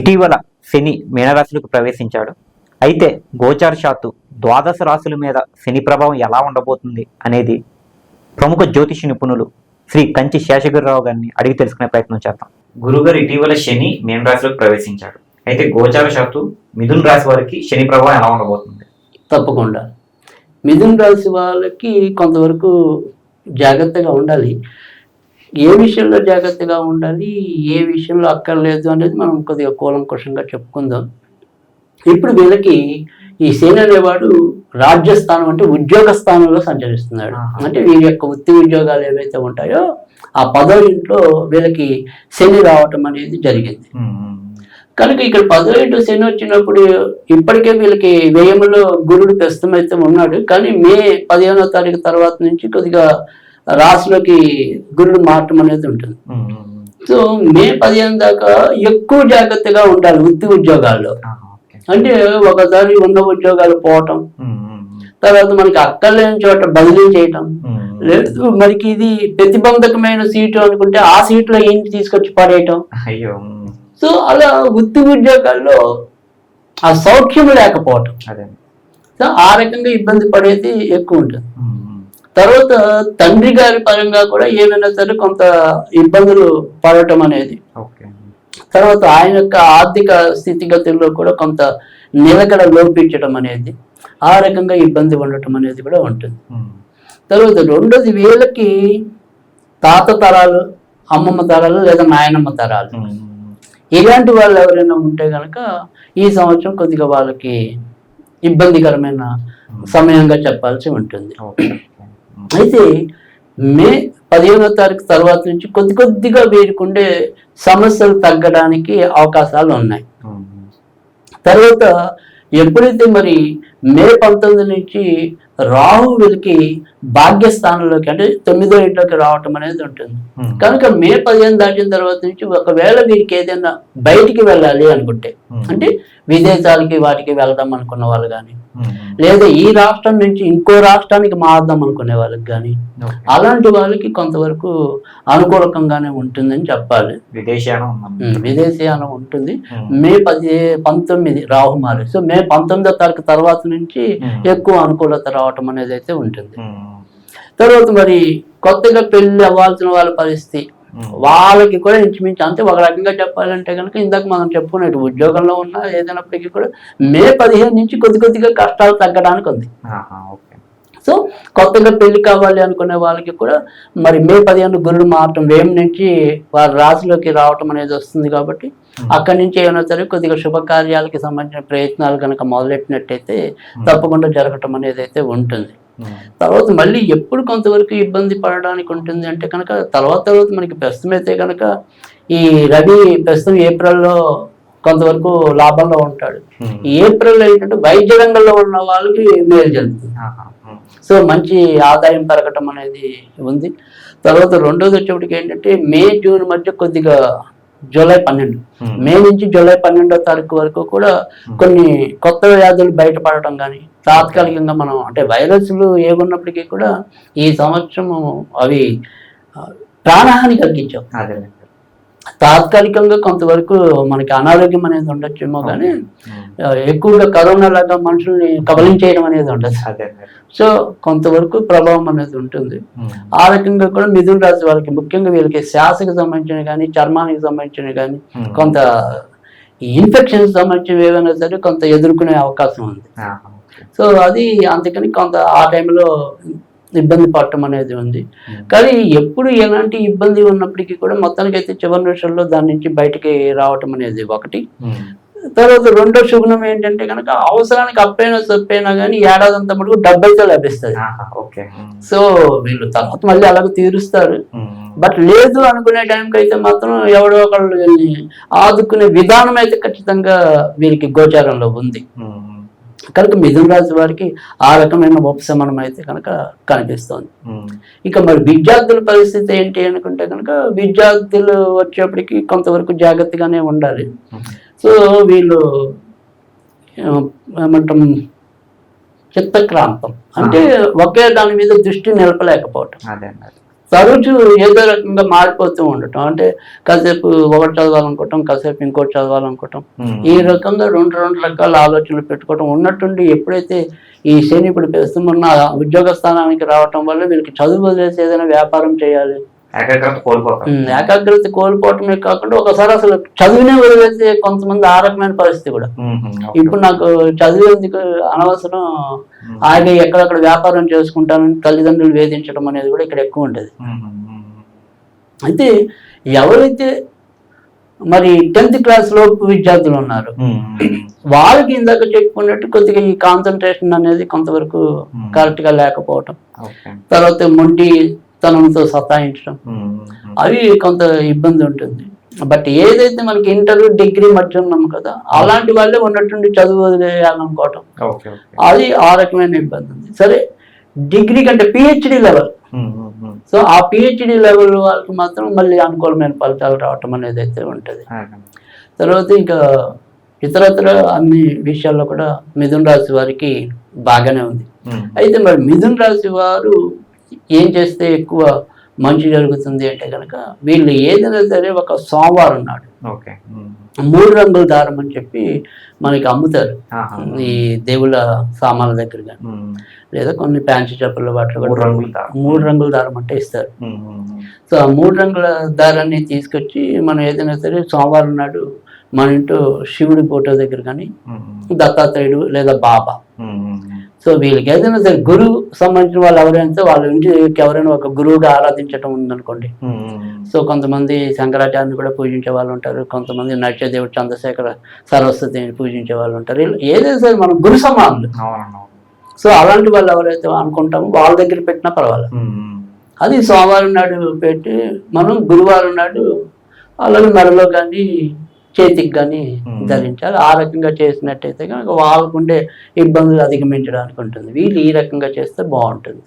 ఇటీవల శని మీనరాశులకు ప్రవేశించాడు. అయితే గోచార శాతు ద్వాదశ రాశుల మీద శని ప్రభావం ఎలా ఉండబోతుంది అనేది ప్రముఖ జ్యోతిష నిపుణులు శ్రీ కంచి శేషగిరిరావు గారిని అడిగి తెలుసుకునే ప్రయత్నం చేద్దాం. గురుగారు ఇటీవల శని మీన ప్రవేశించాడు. అయితే గోచార శాతు మిథున్ రాశి వారికి శని ప్రభావం ఎలా ఉండబోతుంది? తప్పకుండా. మిథున్ రాశి వాళ్ళకి కొంతవరకు జాగ్రత్తగా ఉండాలి. ఏ విషయంలో జాగ్రత్తగా ఉండాలి ఏ విషయంలో అక్కర్లేదు అనేది మనం కొద్దిగా కూలంకుషంగా చెప్పుకుందాం. ఇప్పుడు వీళ్ళకి ఈ శని అనేవాడు రాజ్యస్థానం అంటే ఉద్యోగ స్థానంలో సంచరిస్తున్నాడు. అంటే వీరి యొక్క వృత్తి ఉద్యోగాలు ఏవైతే ఉంటాయో ఆ పదో ఇంట్లో వీళ్ళకి శని రావటం అనేది జరిగింది. కనుక ఇక్కడ పదో ఇంటూ శని వచ్చినప్పుడు ఇప్పటికే వీళ్ళకి వ్యయములో గురుడు ప్రస్తుతం అయితే ఉన్నాడు. కానీ మే పదిహేనో తారీఖు తర్వాత నుంచి కొద్దిగా రాశిలోకి గురుడు మారటం అనేది ఉంటుంది. సో మే పదిహేను దాకా ఎక్కువ జాగ్రత్తగా ఉండాలి వృత్తి ఉద్యోగాల్లో. అంటే ఒకసారి ఉన్న ఉద్యోగాలు పోవటం తర్వాత మనకి అక్కర్లేని చోట బదిలీ చేయటం లేదు మనకి ఇది ప్రతిబంధకమైన సీటు అనుకుంటే ఆ సీట్లో ఏంటి తీసుకొచ్చి పడేయటం. అయ్యో సో అలా వృత్తి ఉద్యోగాల్లో ఆ సౌఖ్యం లేకపోవటం. సో ఆ రకంగా ఇబ్బంది పడేది ఎక్కువ ఉంటుంది. తర్వాత తండ్రి గారి పరంగా కూడా ఏమైనా సరే కొంత ఇబ్బందులు పడటం అనేది. తర్వాత ఆయన యొక్క ఆర్థిక స్థితిగతుల్లో కూడా కొంత నిలకడ లోపించడం అనేది ఆ రకంగా ఇబ్బంది ఉండటం అనేది కూడా ఉంటుంది. తర్వాత రెండోది వీళ్ళకి తాత తరాలు అమ్మమ్మ తరాలు లేదా నాయనమ్మ తరాలు. ఇలాంటి వాళ్ళు ఎవరైనా ఉంటే కనుక ఈ సంవత్సరం కొద్దిగా వాళ్ళకి ఇబ్బందికరమైన సమయంగా చెప్పాల్సి ఉంటుంది. అయితే మే పదిహేనో తారీఖు తర్వాత నుంచి కొద్ది కొద్దిగా వేడుకుండే సమస్యలు తగ్గడానికి అవకాశాలు ఉన్నాయి. తర్వాత ఎప్పుడైతే మరి మే పంతొమ్మిది నుంచి రాహు వెలికి భాగ్యస్థానంలోకి అంటే తొమ్మిదో ఇంట్లోకి రావటం అనేది ఉంటుంది. కనుక మే పదిహేను దాటిన తర్వాత నుంచి ఒకవేళ వీరికి ఏదైనా బయటికి వెళ్ళాలి అనుకుంటే అంటే విదేశాలకి వాటికి వెళ్దాం అనుకున్న వాళ్ళు కానీ లేదా ఈ రాష్ట్రం నుంచి ఇంకో రాష్ట్రానికి మారదాం అనుకునే వాళ్ళకి కానీ అలాంటి వాళ్ళకి కొంతవరకు అనుకూలకంగానే ఉంటుందని చెప్పాలి. విదేశానం ఉమ్, విదేశీయానం ఉంటుంది. మే పది పంతొమ్మిది రాహుమారి సో మే పంతొమ్మిదో తారీఖు తర్వాత నుంచి ఎక్కువ అనుకూలత రావటం అనేది అయితే ఉంటుంది. తర్వాత మరి కొత్తగా పెళ్ళి అవ్వాల్సిన వాళ్ళ పరిస్థితి. వాళ్ళకి కూడా ఇంచుమించు అంతే ఒక రకంగా చెప్పాలంటే కనుక ఇందాక మనం చెప్పుకున్నట్టు ఉద్యోగంలో ఉన్న ఏదైనప్పటికీ కూడా మే పదిహేను నుంచి కొద్ది కొద్దిగా కష్టాలు తగ్గడానికి ఉంది. సో కొత్తగా పెళ్ళి కావాలి అనుకునే వాళ్ళకి కూడా మరి మే పదిహేను గురుడు మారటం వేం నుంచి వారి రాశిలోకి రావటం అనేది వస్తుంది కాబట్టి అక్కడి నుంచి ఏమైనా సరే కొద్దిగా శుభకార్యాలకి సంబంధించిన ప్రయత్నాలు కనుక మొదలెట్టినట్టయితే తప్పకుండా జరగటం అనేది అయితే ఉంటుంది. తర్వాత మళ్ళీ ఎప్పుడు కొంతవరకు ఇబ్బంది పడడానికి ఉంటుంది అంటే కనుక తర్వాత తర్వాత మనకి ప్రస్తుతం అయితే కనుక ఈ రవి ప్రస్తుతం ఏప్రిల్లో కొంతవరకు లాభంలో ఉంటాడు. ఏప్రిల్ ఏంటంటే వైద్య రంగంలో ఉన్న వాళ్ళకి మేలు జరుగుతుంది. సో మంచి ఆదాయం పెరగటం అనేది ఉంది. తర్వాత రెండోది వచ్చేప్పటికి ఏంటంటే మే జూన్ మధ్య కొద్దిగా జూలై పన్నెండు. మే నుంచి జూలై పన్నెండో తారీఖు వరకు కూడా కొన్ని కొత్త వ్యాధులు బయటపడటం కానీ తాత్కాలికంగా మనం అంటే వైరస్లు ఏమున్నప్పటికీ కూడా ఈ సంవత్సరం అవి ప్రాణహాని కలిగించాం తాత్కాలికంగా కొంతవరకు మనకి అనారోగ్యం అనేది ఉండొచ్చేమో కానీ ఎక్కువగా కరోనా లాగా మనుషుల్ని కబలించేయడం అనేది ఉండదు. సో కొంతవరకు ప్రభావం అనేది ఉంటుంది. ఆ రకంగా కూడా మిథున రాశి వాళ్ళకి ముఖ్యంగా వీళ్ళకి శ్వాసకి సంబంధించిన కానీ చర్మానికి సంబంధించిన కానీ కొంత ఇన్ఫెక్షన్స్ సంబంధించినవి ఏవైనా సరే కొంత ఎదుర్కొనే అవకాశం ఉంది. సో అది అందుకని కొంత ఆ టైంలో ఇబ్బంది పడటం అనేది ఉంది. కానీ ఎప్పుడు ఎలాంటి ఇబ్బంది ఉన్నప్పటికీ కూడా మొత్తానికి అయితే చివరి నిమిషంలో దాని నుంచి బయటికి రావటం అనేది ఒకటి. తర్వాత రెండో శుభ్నం ఏంటంటే కనుక అవసరానికి అప్పైనా సొప్పైనా కానీ ఏడాది అంతా మటుకు డబ్బు అయితే లభిస్తుంది. ఓకే. సో వీళ్ళు తర్వాత మళ్ళీ అలాగ తీరుస్తారు. బట్ లేదు అనుకునే టైంకి అయితే మాత్రం ఎవడో ఒకళ్ళు ఆదుకునే విధానం అయితే ఖచ్చితంగా వీరికి గోచారంలో ఉంది. కనుక మిథున రాశి వారికి ఆ రకమైన ఉపశమనం అయితే కనుక కనిపిస్తోంది. ఇక మరి విద్యార్థుల పరిస్థితి ఏంటి అనుకుంటే కనుక విద్యార్థులు వచ్చేప్పటికి కొంతవరకు జాగ్రత్తగానే ఉండాలి. సో వీళ్ళు ఏమంటాం చిత్తక్రాంతం. అంటే ఒకే దాని మీద దృష్టి నిలపలేకపోవటం. తరచు ఏదో రకంగా మారిపోతూ ఉండటం. అంటే కాసేపు ఒకటి చదవాలనుకోవటం కాసేపు ఇంకోటి చదవాలనుకోవటం. ఈ రకంగా రెండు రెండు రకాల ఆలోచనలు పెట్టుకోవటం. ఉన్నట్టుండి ఎప్పుడైతే ఈ శని ఇప్పుడు ప్రస్తుతం ఉన్న ఉద్యోగ స్థానానికి రావటం వల్ల వీళ్ళకి చదువు వదిలేసి ఏదైనా వ్యాపారం చేయాలి ఏకాగ్రత కోల్పోవటమే కాకుండా ఒకసారి అసలు చదువునే వదిలేసే కొంతమంది ఆ రకమైన పరిస్థితి కూడా. ఇప్పుడు నాకు చదువు ఎందుకు అనవసరం ఆగి ఎక్కడక్కడ వ్యాపారం చేసుకుంటానని తల్లిదండ్రులు వేధించడం అనేది కూడా ఇక్కడ ఎక్కువ ఉండేది. అయితే ఎవరైతే మరి టెన్త్ క్లాస్ లోపు విద్యార్థులు ఉన్నారు వాళ్ళకి ఇందాక చెప్పుకున్నట్టు కొద్దిగా ఈ కాన్సన్ట్రేషన్ అనేది కొంతవరకు కరెక్ట్గా లేకపోవటం. తర్వాత మొండి తనంతో సతాయించడం. అవి కొంత ఇబ్బంది ఉంటుంది. బట్ ఏదైతే మనకి ఇంటర్ డిగ్రీ మధ్య ఉన్నాం కదా అలాంటి వాళ్ళే ఉన్నట్టుండి చదువు వదిలేయాలనుకోవటం. అది ఆ రకమైన ఇబ్బంది ఉంది. సరే డిగ్రీ కంటే పిహెచ్డి లెవెల్ సో ఆ పిహెచ్డి లెవెల్ వాళ్ళకి మాత్రం మళ్ళీ అనుకూలమైన ఫలితాలు రావటం అనేది అయితే ఉంటుంది. తర్వాత ఇంకా ఇతరత్ర అన్ని విషయాల్లో కూడా మిథున్ రాశి వారికి బాగానే ఉంది. అయితే మరి మిథున్ రాశి వారు ఏం చేస్తే ఎక్కువ మంచి జరుగుతుంది అంటే కనుక వీళ్ళు ఏదైనా సరే ఒక సోమవారం నాడు ఓకే. మూడు రంగుల దారం అని చెప్పి మనకి అమ్ముతారు. ఈ దేవుళ్ళ సామాన్ల దగ్గర కానీ లేదా కొన్ని ప్యాంటు చెప్పుల వాటిలో మూడు కూడా రంగుల దారం. మూడు రంగుల దారం అంటే ఇస్తారు. సో ఆ మూడు రంగుల దారాన్ని తీసుకొచ్చి మనం ఏదైనా సరే సోమవారం నాడు మన ఇంట్లో శివుడి ఫోటో దగ్గర కానీ దత్తాత్రేయుడు లేదా బాబా సో వీళ్ళకి ఏదైనా సరే గురువు సంబంధించిన వాళ్ళు ఎవరైనా వాళ్ళ ఇంటికి ఎవరైనా ఒక గురువుగా ఆరాధించడం ఉందనుకోండి. సో కొంతమంది శంకరాచార్యని కూడా పూజించే వాళ్ళు ఉంటారు. కొంతమంది నట్యదేవుడు చంద్రశేఖర సరస్వతిని పూజించే వాళ్ళు ఉంటారు. ఏదైనా సరే మనం గురు సమానులు. సో అలాంటి వాళ్ళు ఎవరైతే అనుకుంటామో వాళ్ళ దగ్గర పెట్టినా పర్వాలేదు. అది సోమవారం నాడు పెట్టి మనం గురువారం నాడు అలాగే మెడలో కానీ చేతికి కానీ. ధరించాలి. ఆ రకంగా చేసినట్టయితే కనుక వాళ్ళకుండే ఇబ్బందులు అధిగమించడానికి ఉంటుంది వీళ్ళు ఈ రకంగా చేస్తే బాగుంటుంది.